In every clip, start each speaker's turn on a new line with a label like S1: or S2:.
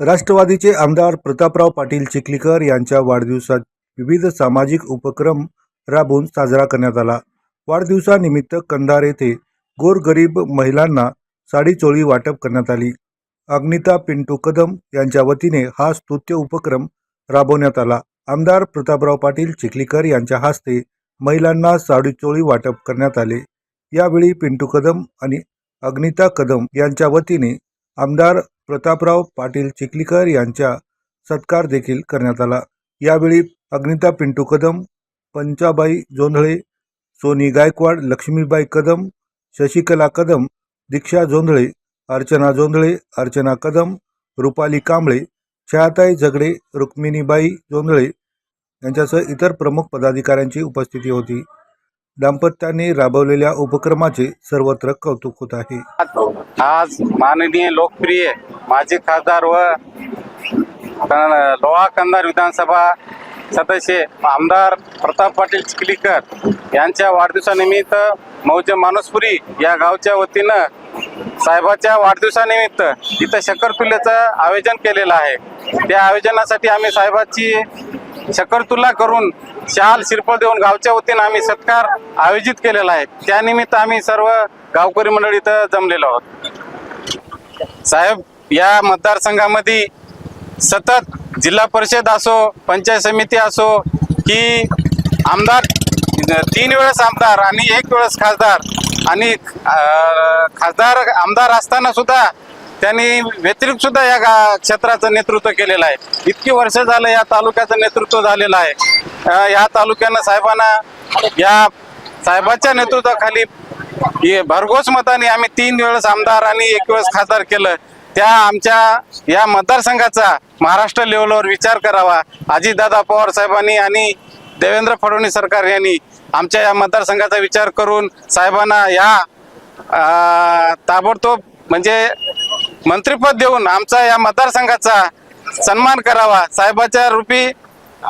S1: राष्ट्रवादीचे आमदार प्रतापराव पाटील चिखलीकर यांच्या वाढदिवसात विविध सामाजिक उपक्रम राबवून साजरा करण्यात आला. वाढदिवसानिमित्त कंधार येथे गोरगरीब महिलांना साडीचोळी वाटप करण्यात आली. अग्निता पिंटू कदम यांच्या वतीने हा स्तुत्य उपक्रम राबवण्यात आला. आमदार प्रतापराव पाटील चिखलीकर यांच्या हस्ते महिलांना साडीचोळी वाटप करण्यात आले. यावेळी पिंटू कदम आणि अग्निता कदम यांच्या वतीने आमदार प्रतापराव पाटील चिखलीकर यांचा सत्कार देखील करण्यात आला. यावेळी अग्निता पिंटू कदम पंचाबाई जोंधळे सोनी गायकवाड लक्ष्मीबाई कदम शशिकला कदम दीक्षा जोंधळे अर्चना जोंधळे अर्चना कदम रुपाली कांबळे छायाताई झगडे रुक्मिणीबाई जोंधळे यांच्यासह इतर प्रमुख पदाधिकाऱ्यांची उपस्थिती होती. दाम्पत्याने राबवलेल्या उपक्रमाचे सर्वत्र कौतुक होत आहे.
S2: आज माननीय लोकप्रिय माजी खासदार व लोहा कंधार विधानसभा सदस्य आमदार प्रताप पाटील चिखलीकर यांच्या वाढदिवसानिमित्त मौजे मानसपुरी या गावच्या वतीनं साहेबाच्या वाढदिवसानिमित्त इथं शकरतुल्याचं आयोजन केलेलं आहे. त्या आयोजनासाठी आम्ही साहेबाची शकरतुला करून शाल शिरपळ देऊन गावच्या वतीनं आम्ही सत्कार आयोजित केलेला आहे. त्यानिमित्त आम्ही सर्व गावकरी मंडळी इथं जमलेलो आहोत. साहेब या मतदारसंघामध्ये सतत जिल्हा परिषद असो पंचायत समिती असो की आमदार तीन वेळेस आमदार आणि एक वेळेस खासदार आणि खासदार आमदार असताना सुद्धा त्यांनी व्यतिरिक्त सुद्धा या गा क्षेत्राचं नेतृत्व केलेलं आहे. इतकी वर्ष झालं या तालुक्याचं नेतृत्व झालेलं आहे. या तालुक्यानं साहेबांना या साहेबाच्या नेतृत्वाखाली भरघोस मताने आम्ही तीन वेळेस आमदार आणि एक वेळेस खासदार केलं. त्या आमच्या या मतदारसंघाचा महाराष्ट्र लेवलवर विचार करावा. अजितदादा पवार साहेबांनी आणि देवेंद्र फडणवीस सरकार यांनी आमच्या या मतदारसंघाचा विचार करून साहेबांना या ताबडतोब म्हणजे मंत्रिपद देऊन आमचा या मतदारसंघाचा सन्मान करावा. साहेबाच्या रूपी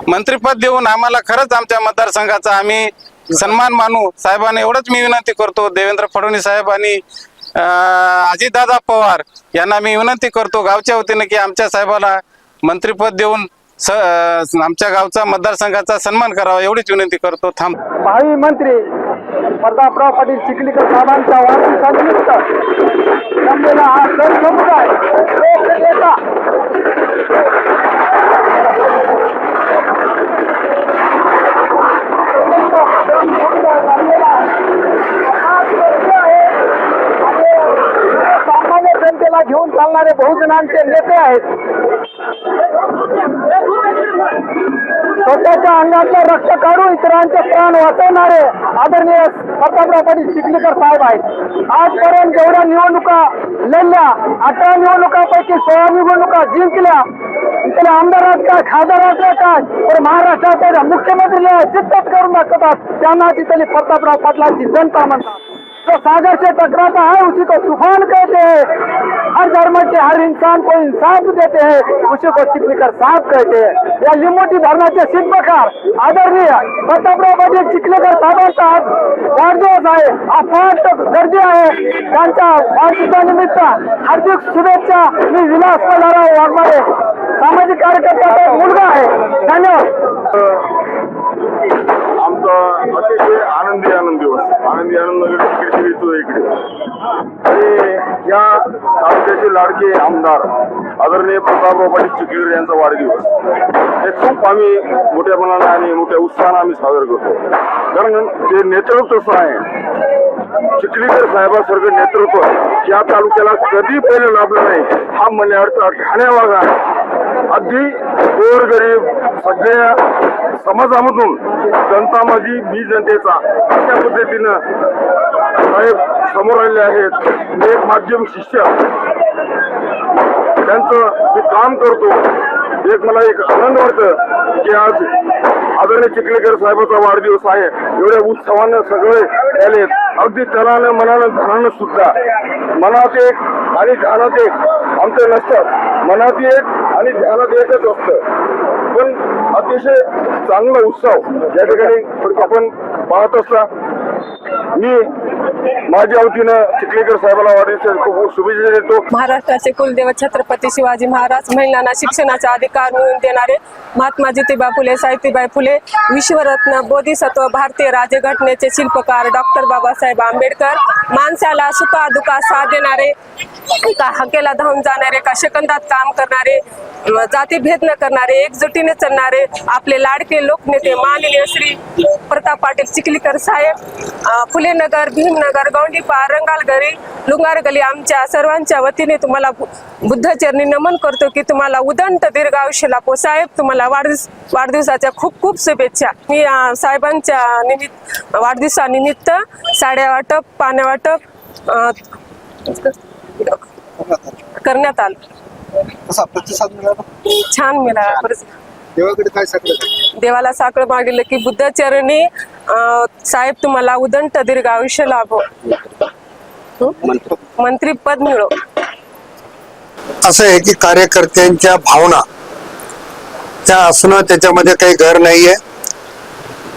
S2: मंत्रीपद देऊन आम्हाला खरंच आमच्या मतदारसंघाचा आम्ही सन्मान मानू. साहेबांना एवढंच मी विनंती करतो. देवेंद्र फडणवीस साहेब आणि अजितदादा पवार यांना मी विनंती करतो गावच्या वतीने की आमच्या साहेबाला मंत्रीपद देऊन स आमच्या गावचा मतदारसंघाचा सन्मान करावा एवढीच विनंती करतो. थांब.
S3: भावी मंत्री प्रतापराव पाटील चिखलीकर साहेबांच्या वाढदिवसानिमित्त जमलेला हा सण समुदाय घेऊन चालणारे बहुजनांचे नेते आहेत. स्वतःच्या अंगातलं रक्त काढून इतरांचे प्राण वाचवणारे आदरणीय प्रतापराव पाटील चिखलीकर साहेब आहेत. आजपर्यंत जेवढ्या निवडणुका लढल्या अठरा निवडणुकापैकी सोळा निवडणुका जिंकल्या. इथल्या आमदारात काय खासदारात काय? तर महाराष्ट्राच्या मुख्यमंत्रीला चित्तच करून दाखवतात. त्यांना तिथली प्रतापराव पाटलांची जनता म्हणतात. तो सागर से टकराता है उसी को तूफान कहते हैं. हर धर्म के हर इंसान को इंसाफ देते हैं उसी को चिखलीकर साहब कहते हैं। या लिंबोटी धर्माचे शिल्पकार आदरणीय प्रतापराव पाटील चिखलीकर साहेबांचा वाढदिवस आहे हा गर्दी आहे त्यांच्या वाढदिवसानिमित्त हार्दिक शुभेच्छा मी विलास पल्लाराव वाघमारे सामाजिक कार्यकर्त्याचा मुलगा आहे धन्यवाद.
S4: आमचा अतिशय आनंदी आनंद दिवस आनंदी आनंद नगर इकडे इकडे. आणि या तालुक्याचे लाडके आमदार आदरणीय प्रतापराव पाटील चिखलीकर यांचा वाढदिवस. हे खूप आम्ही मोठ्यापणाने आणि मोठ्या उत्साहाने आम्ही साजरा करतो. कारण ते नेतृत्व आहे चिखलीकर साहेबासारखं नेतृत्व या तालुक्याला कधी पहिले लाभलं नाही हा म्हणण्याअर्थ ठाण्यावागा अगदी गोरगरीब सगळ्या समाजामधून जनता माझी मी जनतेचा अशा पद्धतीनं साहेब समोर आलेले आहेत. एक माध्यम शिष्य. त्यांचं मी काम करतो. एक मला एक आनंद वाटतं की आज आदरणीय चिखलेकर साहेबाचा वाढदिवस आहे. एवढ्या उत्सवानं सगळे आलेत अगदी तनानं मनानं धनानं सुद्धा. मनात एक आणि ध्यानात एक. आमचं नसतात मनात एक आणि ध्यानात एकच असतं. पण अतिशय चांगला उत्सव या ठिकाणी आपण पाहत असता. मी माझ्या वतीनं चिखलेकर साहेबाला वाढदिवसाच्या खूप शुभेच्छा देतो.
S5: महाराष्ट्राचे कुलदेव छत्रपती शिवाजी महाराज महिलांना शिक्षणाचा अधिकार मिळवून देणारे महात्मा ज्योतिबा फुले सावित्रीबाई फुले विश्वरत्न बोधिसत्व भारतीय राज्यघटनेचे शिल्पकार डॉक्टर बाबासाहेब आंबेडकर माणसाला सुखा दुखा साथ देणारे एका हकेला धावून जाणारे एका शकंदात काम करणारे जातीभेद न करणारे एकजुटीने चालणारे आपले लाडके लोकनेते माननीय श्री प्रताप पाटील चिखलीकर साहेब फुलेनगर भीमनगर गौंडीपा रंगालगरी लुंगार गली आमच्या सर्वांच्या वतीने तुम्हाला बुद्धचरणी नमन करतो की तुम्हाला उदंत दीर्घ आयुष्य लाभो. साहेब तुम्हाला वाढदिवस वाढदिवसाच्या खूप खूप शुभेच्छा. मी साहेबांच्या निमित्त वाढदिवसानिमित्त साड्या वाटप पाण्या वाटप करण्यात आलं. छान मिळाला.
S6: देवाकडे काय सांगलं
S5: देवाला साखळ मागितलं की बुद्धचरणी साहेब तुम्हाला उदंत दीर्घ आयुष्य लाभो. मंत्री पद मिळो.
S6: असं आहे की कार्यकर्त्यांच्या भावना त्या असणं त्याच्यामध्ये काही घर नाहीये.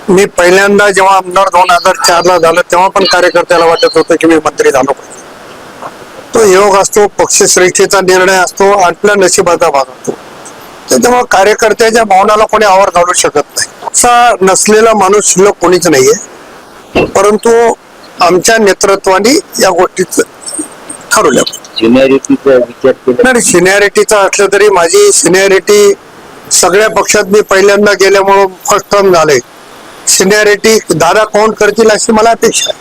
S6: मी पहिल्यांदा जेव्हा आमदार दोन हजार चार ला झालं तेव्हा पण कार्यकर्त्याला वाटत होतं की मी मंत्री झालो. पाहिजे तो योग असतो पक्षश्रेष्ठीचा निर्णय असतो आपल्या नशिबाचा भाग असतो. त्याच्यामुळे कार्यकर्त्याच्या भावनाला कोणी आवर घालू शकत नाही. असा नसलेला माणूस शिल्लक कोणीच नाहीये. परंतु आमच्या नेतृत्वाने या गोष्टीच ठरवल्या. नाही सिनियरिटीचा असलं तरी माझी सिनियरिटी सगळ्या पक्षात मी पहिल्यांदा गेल्यामुळं फर्स्ट टर्म झाले सिनियरिटी दादा कोण करतील अशी मला अपेक्षा आहे.